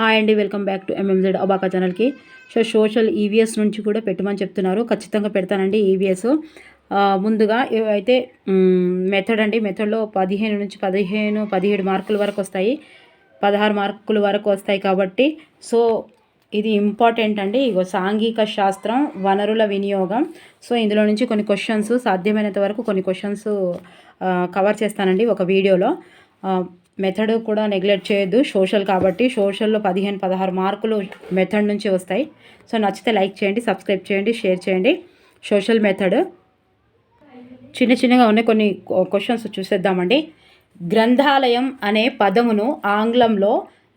Hi అండి welcome back to MMZ అబాకా ఛానల్కి సో సోషల్ ఈవీఎస్ నుంచి కూడా పెట్టమని చెప్తున్నారు. ఖచ్చితంగా పెడతానండి ఈవీఎస్ ముందుగా అయితే మెథడ్ అండి మెథడ్లో పదిహేను నుంచి పదిహేను పదిహేడు మార్కుల వరకు వస్తాయి. పదహారు మార్కుల వరకు వస్తాయి కాబట్టి సో ఇది ఇంపార్టెంట్ అండి. ఇగో సాంఘిక శాస్త్రం వనరుల వినియోగం. సో ఇందులో నుంచి కొన్ని క్వశ్చన్స్ సాధ్యమైనంత వరకు కొన్ని క్వశ్చన్స్ కవర్ చేస్తానండి ఒక వీడియోలో. మెథడ్ కూడా నెగ్లెక్ట్ చేయొద్దు. సోషల్ కాబట్టి సోషల్లో పదిహేను పదహారు మార్కులు మెథడ్ నుంచి వస్తాయి. సో నచ్చితే లైక్ చేయండి సబ్స్క్రైబ్ చేయండి షేర్ చేయండి. Social method. చిన్న చిన్నగా ఉన్న కొన్ని క్వశ్చన్స్ చూసేద్దామండి. గ్రంథాలయం అనే పదమును ఆంగ్లంలో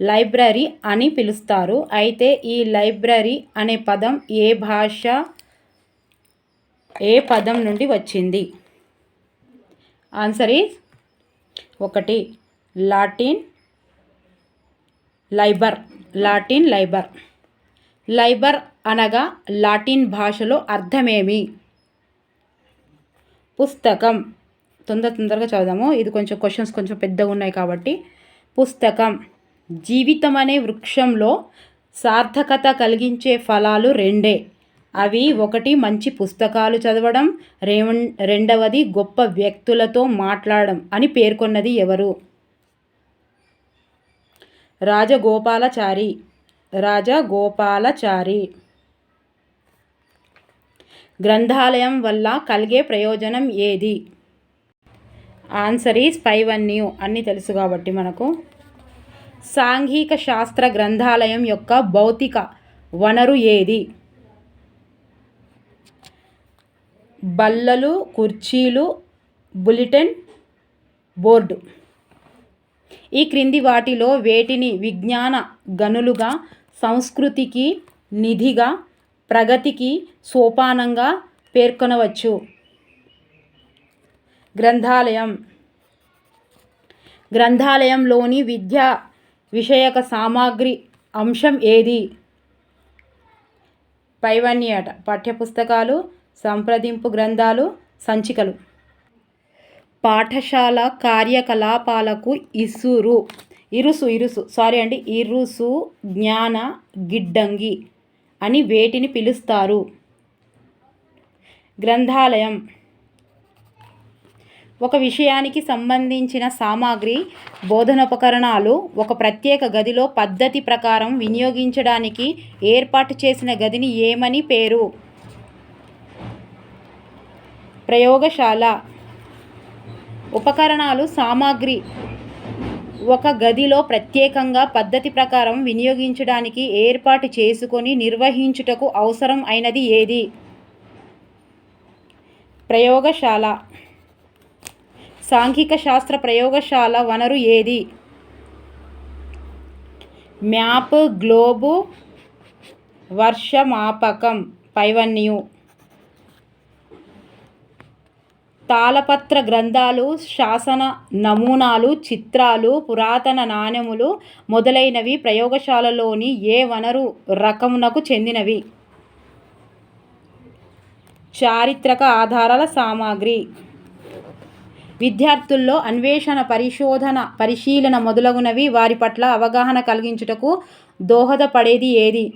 లైబ్రరీ అని పిలుస్తారు. అయితే ఈ లైబ్రరీ అనే పదం ఏ భాష ఏ పదం నుండి వచ్చింది? ఆన్సర్ ఈజ్ ఒకటి. Latin liber Latin liber. Liber అనగా లాటిన్ భాషలో అర్థమేమి? పుస్తకం. తొందర తొందరగా చదువుదాము. ఇది కొంచెం క్వశ్చన్స్ కొంచెం పెద్దగా ఉన్నాయి కాబట్టి. పుస్తకం. జీవితం అనే వృక్షంలో సార్థకత కలిగించే ఫలాలు రెండే. అవి ఒకటి మంచి పుస్తకాలు చదవడం రెండవది గొప్ప వ్యక్తులతో మాట్లాడడం అని పేర్కొన్నది ఎవరు? రాజగోపాలచారి. రాజగోపాలచారి. గ్రంథాలయం వల్ల కలిగే ప్రయోజనం ఏది? ఆన్సర్ ఈజ్ ఫైవ్ వన్ న్యూ. అన్నీ తెలుసు కాబట్టి మనకు. సాంఘిక శాస్త్ర గ్రంథాలయం యొక్క భౌతిక వనరు ఏది? బల్లలు కుర్చీలు బులెటిన్ బోర్డు. ఈ క్రింది వాటిలో వేటిని విజ్ఞాన గనులుగా సంస్కృతికి నిధిగా ప్రగతికి సోపానంగా పేర్కొనవచ్చు. గ్రంథాలయం. గ్రంథాలయంలోని విద్యా విషయక సామాగ్రి అంశం ఏది? పైవన్నీ అట పాఠ్యపుస్తకాలు సంప్రదింపు గ్రంథాలు సంచికలు. పాఠశాల కార్యకలాపాలకు ఇసురు. ఇరుసు ఇరుసు. సారీ అండి ఇరుసు జ్ఞాన గిడ్డంగి అని వేటిని పిలుస్తారు? గ్రంథాలయం. ఒక విషయానికి సంబంధించిన సామాగ్రి బోధనోపకరణాలు ఒక ప్రత్యేక గదిలో పద్ధతి ప్రకారం వినియోగించడానికి ఏర్పాటు చేసిన గదిని ఏమని పేరు? ప్రయోగశాల. ఉపకరణాలు సామాగ్రి ఒక గదిలో ప్రత్యేకంగా పద్ధతి ప్రకారం వినియోగించడానికి ఏర్పాటు చేసుకొని నిర్వహించుటకు అవసరం అయినది ఏది? ప్రయోగశాల. సాంఘిక శాస్త్ర ప్రయోగశాల వనరు ఏది? మ్యాప్ గ్లోబు వర్షమాపకం పైవన్యూ. తాళపత్ర గ్రంథాలు శాసన నమూనాలు చిత్రాలు పురాతన నాణెములు మొదలైనవి ప్రయోగశాలలోని ఏ వనరు రకమునకు చెందినవి. చారిత్రక ఆధారాల సామాగ్రి. విద్యార్థుల్లో అన్వేషణ పరిశోధన పరిశీలన మొదలగునవి వారి పట్ల అవగాహన కలిగించుటకు దోహదపడేది ఏది?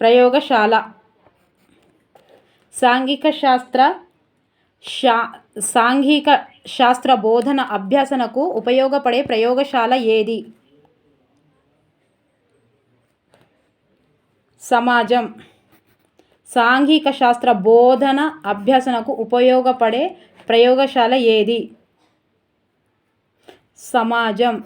ప్రయోగశాల. సాంఘిక శాస్త్ర శా సాంఘిక శాస్త్ర బోధన అభ్యాసనకు ఉపయోగపడే ప్రయోగశాల ఏది? సమాజం. సాంఘిక శాస్త్ర బోధన అభ్యసనకు ఉపయోగపడే ప్రయోగశాల ఏది? సమాజం.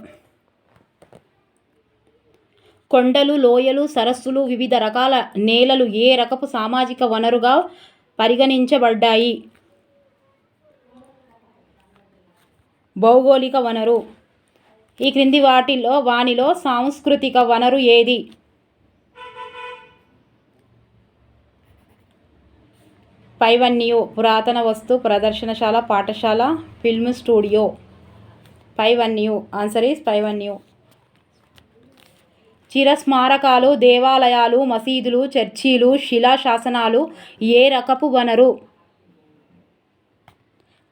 కొండలు లోయలు సరస్సులు వివిధ రకాల నేలలు ఏ రకపు సామాజిక వనరుగా పరిగణించబడ్డాయి. భౌగోళిక వనరు. ఈ క్రింది వాటిలో వానిలో సాంస్కృతిక వనరు ఏది? పైవన్యూ పురాతన వస్తు ప్రదర్శనశాల పాఠశాల ఫిల్మ్ స్టూడియో. పైవన్యూ ఆన్సర్ ఈస్ పైవన్యూ చిరస్మారకాలు దేవాలయాలు మసీదులు చర్చీలు శిలాశాసనాలు ఏ రకపు వనరు?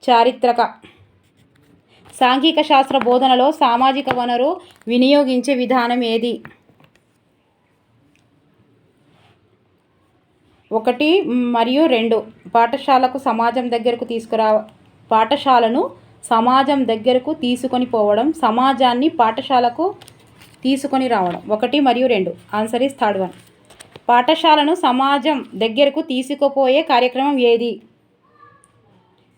చారిత్రక. సాంఘిక శాస్త్ర బోధనలో సామాజిక వనరు వినియోగించే విధానం ఏది? ఒకటి మరియు రెండు. పాఠశాలకు సమాజం దగ్గరకు తీసుకురా పాఠశాలను సమాజం దగ్గరకు తీసుకొని పోవడం సమాజాన్ని పాఠశాలకు తీసుకొని రావడం. ఒకటి మరియు రెండు. ఆన్సర్ ఈస్ థర్డ్ వన్ పాఠశాలను సమాజం దగ్గరకు తీసుకుపోయే కార్యక్రమం ఏది?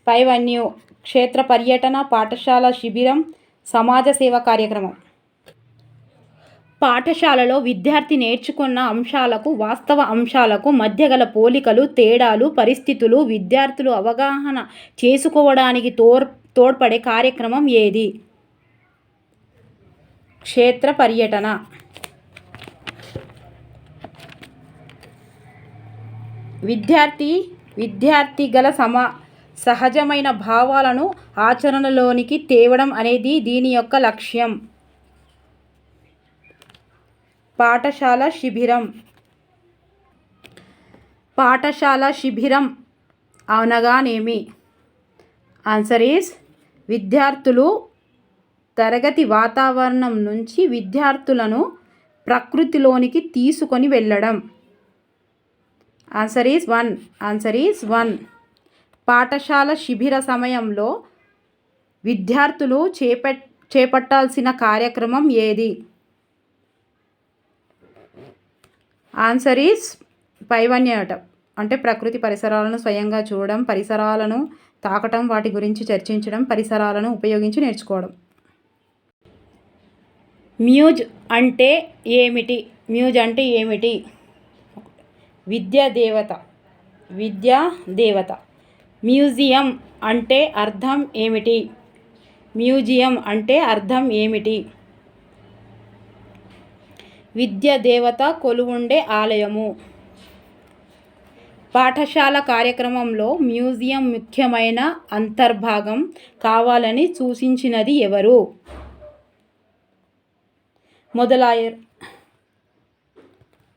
పైవన్యూ క్షేత్ర పర్యటన పాఠశాల శిబిరం సమాజ సేవ కార్యక్రమం. పాఠశాలలో విద్యార్థి నేర్చుకున్న అంశాలకు వాస్తవ అంశాలకు మధ్య గల పోలికలు తేడాలు పరిస్థితులు విద్యార్థులు అవగాహన చేసుకోవడానికి తోర్ తోడ్పడే కార్యక్రమం ఏది? క్షేత్ర పర్యటన. విద్యార్థి విద్యార్థి గల సమా సహజమైన భావాలను ఆచరణలోనికి తేవడం అనేది దీని యొక్క లక్ష్యం. పాఠశాల శిబిరం. పాఠశాల శిబిరం అనగానేమి? ఆన్సర్ ఈస్ విద్యార్థులు తరగతి వాతావరణం నుంచి విద్యార్థులను ప్రకృతిలోనికి తీసుకొని వెళ్ళడం. Answer is one answer is one పాఠశాల శిబిర సమయంలో విద్యార్థులు చేపట్ చేపట్టాల్సిన కార్యక్రమం ఏది? ఆన్సర్ ఈస్ పైవన్యటం. అంటే ప్రకృతి పరిసరాలను స్వయంగా చూడడం పరిసరాలను తాకటం వాటి గురించి చర్చించడం పరిసరాలను ఉపయోగించి నేర్చుకోవడం. మ్యూజ్ అంటే ఏమిటి? మ్యూజ్ అంటే ఏమిటి? విద్యా దేవత. విద్యా దేవత. మ్యూజియం అంటే అర్థం ఏమిటి? మ్యూజియం అంటే అర్థం ఏమిటి? విద్య దేవత కొలువుండే ఆలయము. పాఠశాల కార్యక్రమంలో మ్యూజియం ముఖ్యమైన అంతర్భాగం కావాలని సూచించినది ఎవరు? మొదలాయర్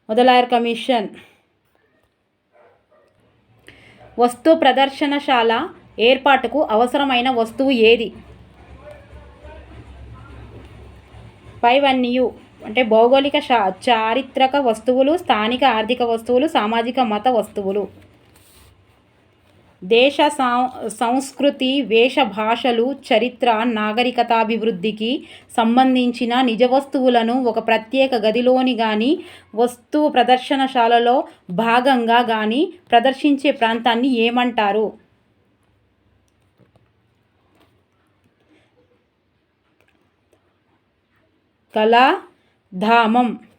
మొదలాయర్ కమిషన్. వస్తు ప్రదర్శనశాల ఏర్పాటుకు అవసరమైన వస్తువు ఏది? పైవన్యు అంటే భౌగోళిక చారిత్రక వస్తువులు స్థానిక ఆర్థిక వస్తువులు సామాజిక మత వస్తువులు. దేశ సంస్కృతి వేష భాషలు చరిత్ర నాగరికతాభివృద్ధికి సంబంధించిన నిజ వస్తువులను ఒక ప్రత్యేక గదిలోని కానీ వస్తువు ప్రదర్శనశాలలో భాగంగా కానీ ప్రదర్శించే ప్రాంతాన్ని ఏమంటారు? కళాధామం